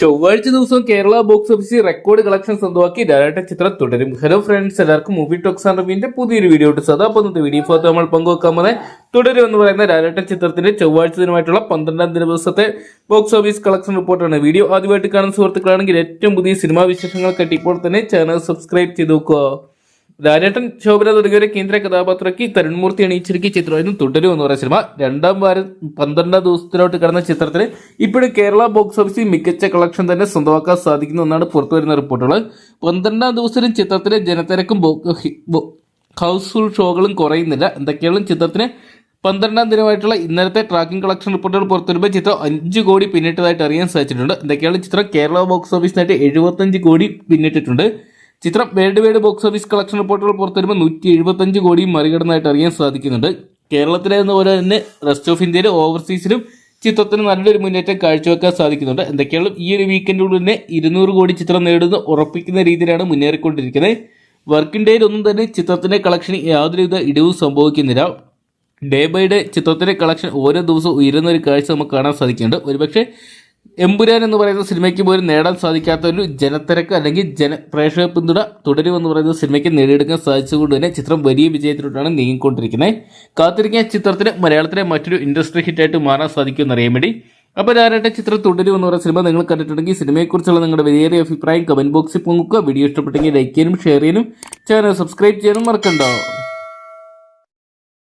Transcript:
ചൊവ്വാഴ്ച ദിവസം കേരള ബോക്സ് ഓഫീസിൽ റെക്കോർഡ് കളക്ഷൻ സ്വന്തമാക്കി ഡയറക്ടർ ചിത്രം തുടരും. ഹലോ ഫ്രണ്ട്സ് എല്ലാവർക്കും മൂവി ടോക്സ് ആൻഡ് റിവ്യൂവിന്റെ പുതിയൊരു വീഡിയോ ഇട്ട് സദാ പോകുന്നത്. വീഡിയോ ഫോട്ടോ നമ്മൾ പങ്കുവെക്കാൻ പോകുന്നത് തുടരും എന്ന് പറയുന്ന ഡയറക്ടർ ചിത്രത്തിന്റെ ചൊവ്വാഴ്ച ദിനമായിട്ടുള്ള പന്ത്രണ്ടാം ദിവസത്തെ ബോക്സ് ഓഫീസ് കളക്ഷൻ റിപ്പോർട്ടാണ് വീഡിയോ ആദ്യമായിട്ട് കാണുന്ന സുഹൃത്തുക്കളാണെങ്കിൽ ഏറ്റവും പുതിയ സിനിമാ വിശേഷങ്ങൾ ഇപ്പോൾ തന്നെ ചാനൽ സബ്സ്ക്രൈബ് ചെയ്ത് നോക്കുക. ലാലേട്ടൻ ശോഭന തുടങ്ങിയവരെ കേന്ദ്ര കഥാപാത്രമാക്കി തരുൺമൂർത്തി അണിയിച്ചിരിക്കിയ ചിത്രമായിരുന്നു തുടരും എന്ന് പറയുന്ന സിനിമ. രണ്ടാം വാരം പന്ത്രണ്ടാം ദിവസത്തിലോട്ട് കടന്ന ചിത്രത്തിന് ഇപ്പോഴും കേരള ബോക്സ് ഓഫീസിൽ മികച്ച കളക്ഷൻ തന്നെ സ്വന്തമാക്കാൻ സാധിക്കുന്നു എന്നാണ് പുറത്തുവരുന്ന റിപ്പോർട്ടുകൾ പന്ത്രണ്ടാം ദിവസത്തിലും ചിത്രത്തിലെ ജനത്തിരക്കും ഹൗസ് ഫുൾ ഹൗസ്ഫുൾ ഷോകളും കുറയുന്നില്ല. എന്തൊക്കെയാണ് ചിത്രത്തിന് പന്ത്രണ്ടാം ദിനമായിട്ടുള്ള ഇന്നലത്തെ ട്രാക്കിംഗ് കളക്ഷൻ റിപ്പോർട്ടുകൾ പുറത്തുവരുമ്പോൾ ചിത്രം അഞ്ച് കോടി പിന്നിട്ടതായിട്ട് അറിയാൻ സാധിച്ചിട്ടുണ്ട്. എന്തൊക്കെയാണ് ചിത്രം കേരള ബോക്സ് ഓഫീസിനായിട്ട് എഴുപത്തഞ്ച് കോടി പിന്നിട്ടിട്ടുണ്ട്. ചിത്രം world wide box office collection റിപ്പോർട്ടുകൾ പുറത്തുവരുമ്പോൾ നൂറ്റി എഴുപത്തഞ്ച് കോടിയും മറികടന്നതായിട്ട് അറിയാൻ സാധിക്കുന്നുണ്ട്. കേരളത്തിലെ പോലെ തന്നെ റെസ്റ്റ് ഓഫ് ഇന്ത്യയിൽ ഓവർസീസിലും ചിത്രത്തിന് നല്ലൊരു മുന്നേറ്റം കാഴ്ചവെക്കാൻ സാധിക്കുന്നുണ്ട്. എന്തൊക്കെയാണ് ഈ ഒരു വീക്കെൻഡിനുള്ളിൽ തന്നെ ഇരുന്നൂറ് കോടി ചിത്രം നേടുന്ന ഉറപ്പിക്കുന്ന രീതിയിലാണ് മുന്നേറിക്കൊണ്ടിരിക്കുന്നത്. വർക്കിംഗ് ഡേയിൽ ഒന്നും തന്നെ ചിത്രത്തിന്റെ കളക്ഷൻ യാതൊരുവിധ ഇടിവും സംഭവിക്കുന്നില്ല. ഡേ ബൈ ഡേ ചിത്രത്തിന്റെ കളക്ഷൻ ഓരോ ദിവസവും ഉയരുന്ന ഒരു കാഴ്ച നമുക്ക് കാണാൻ സാധിക്കുന്നുണ്ട്. ഒരുപക്ഷെ എമ്പുരാൻ എന്ന് പറയുന്ന സിനിമയ്ക്ക് പോലും നേടാൻ സാധിക്കാത്ത ഒരു ജനത്തിരക്ക് അല്ലെങ്കിൽ ജന പ്രേക്ഷക പിന്തുണ തുടരുമെന്ന് പറയുന്ന സിനിമയ്ക്ക് നേടിയെടുക്കാൻ സാധിച്ചതുകൊണ്ട് തന്നെ ചിത്രം വലിയ വിജയത്തിലോട്ടാണ് നീങ്ങിക്കൊണ്ടിരിക്കുന്നത്. കാത്തിരിക്കുന്ന ചിത്രത്തിന് മലയാളത്തിലെ മറ്റൊരു ഇൻഡസ്ട്രി ഹിറ്റായിട്ട് മാറാൻ സാധിക്കുമെന്ന് അറിയാൻ വേണ്ടി. അപ്പോൾ ഞാനായിട്ട് ചിത്രം തുടരും എന്ന് പറയുന്ന സിനിമ നിങ്ങൾ കണ്ടിട്ടുണ്ടെങ്കിൽ സിനിമയെക്കുറിച്ചുള്ള നിങ്ങളുടെ വലിയ അഭിപ്രായം കമന്റ് ബോക്സിൽ പൊങ്ങുക വീഡിയോ ഇഷ്ടപ്പെട്ടെങ്കിൽ ലൈക്ക് ചെയ്യാനും ഷെയർ ചെയ്യാനും ചാനൽ സബ്സ്ക്രൈബ് ചെയ്യാനും മറക്കണ്ടോ.